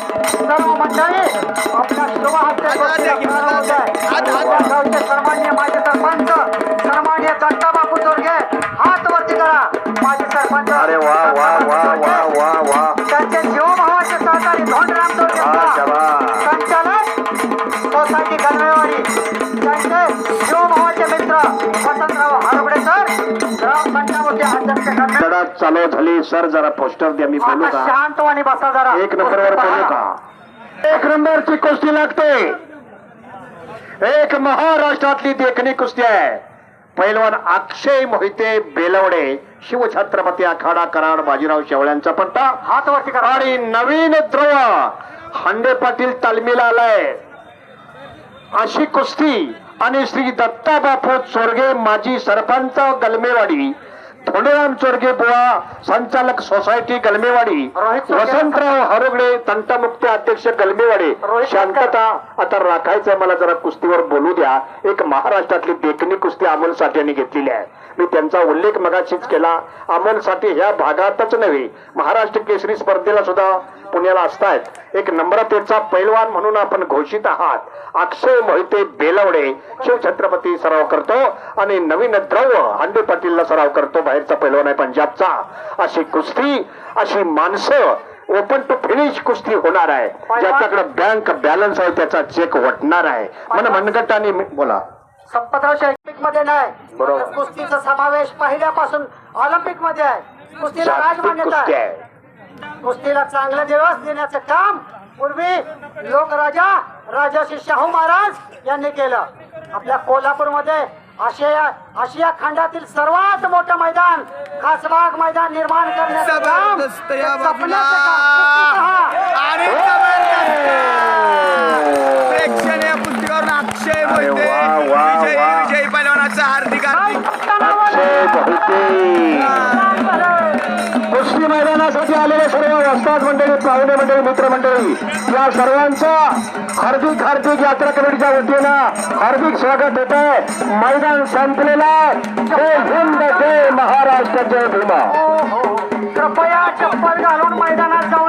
सर्व मंडळी आपल्या शुभ हस्ते गावचे सन्मान्य माजी सरपंच सन्मान्य दत्ताबापू चोरगे हात वरती करा माजी सरपंच अरे वा वा वा वा वा वा त्यांचे जीवभावाचे सहकारी धोंडराम चोरगे वा, सुद्धा शाबास. संचालक सोसायटी गणवेवाडी त्यांचे जीवभावाचे मित्र वसंतराव हरवडे सर ग्रामपंचायतीचे अध्यक्ष लढत चालू झाली सर जरा पोस्टर द्या मी बोलू का? शांतवाणी बसा जरा. एक नंबरवर बोलू का? एक नंबरची कुस्ती लागते. एक महाराष्ट्रातली देखणी कुस्ती आहे. पैलवान अक्षय मोहिते बेलवडे शिवछत्रपती आखाडा कराड बाजीराव शेवळ्यांचा पट्टा. हात वरती करा. आणि नवीन ध्रुव हांडे पाटील तालमीला आलाय. अशी कुस्ती. आणि श्री दत्ता बापू चोरगे माजी सरपंच गलमेवाडी धोंडेराम चोरगे बुवा संचालक सोसायटी गलमेवाडी. वसंतराव हरुगडे तंटामुक्त अध्यक्ष गलमेवाडी. शांतता आता राखायचंय मला जरा कुस्तीवर बोलू द्या. एक महाराष्ट्रातली देखणी कुस्ती अमोल साठे यांनी घेतलेली आहे. मी त्यांचा उल्लेख मगाशीच केला. अमोल साठे ह्या भागातच नव्हे महाराष्ट्र केसरी स्पर्धेला सुद्धा पुण्याला असतायत. एक नम्रतेचा पैलवान म्हणून आपण घोषित आहात. अक्षय मोहिते बेलवडे शिवछत्रपती सराव करतो आणि नवीन द्रव हांडे पाटीलला सराव करतो बाहेरचा पैलवान आहे पंजाबचा. अशी कुस्ती अशी माणसं ओपन टू फिनिश कुस्ती होणार आहे. ज्याच्याकडे बँक बॅलन्स आहे त्याचा चेक वटणार आहे. मन मनगटाने बोला. संपतराव ऑलिम्पिकमध्ये नाही. बरोबर. कुस्तीचा समावेश पहिल्यापासून ऑलिम्पिकमध्ये आहे. कुस्तीला राजमान्यता आहे. कुस्तीला चांगले दिवस देण्याचं काम पूर्वी लोकराजा राजाशी शाहू महाराज यांनी केलं. आपल्या कोल्हापूरमध्ये आशिया आशिया खंडातील सर्वात मोठं मैदान खासबाग मैदान निर्माण प्रेक्षणीय अक्षय विजयी. विजयी पैलवानाचं हार्दिक हार्दिक. कुस्ती मैदानासाठी आलेले सर्व वस्ताद मंडळी पाहुणे मंडळी मित्रमंडळी या सर्वांचं हार्दिक हार्दिक यात्रा कमिटीच्या वतीनं हार्दिक स्वागत होत आहे मैदान संपलेलं आहे. जय हिंद जय महाराष्ट्र जय भीमा. हो, हो. कृपया चप्पल घालून मैदानात जाऊ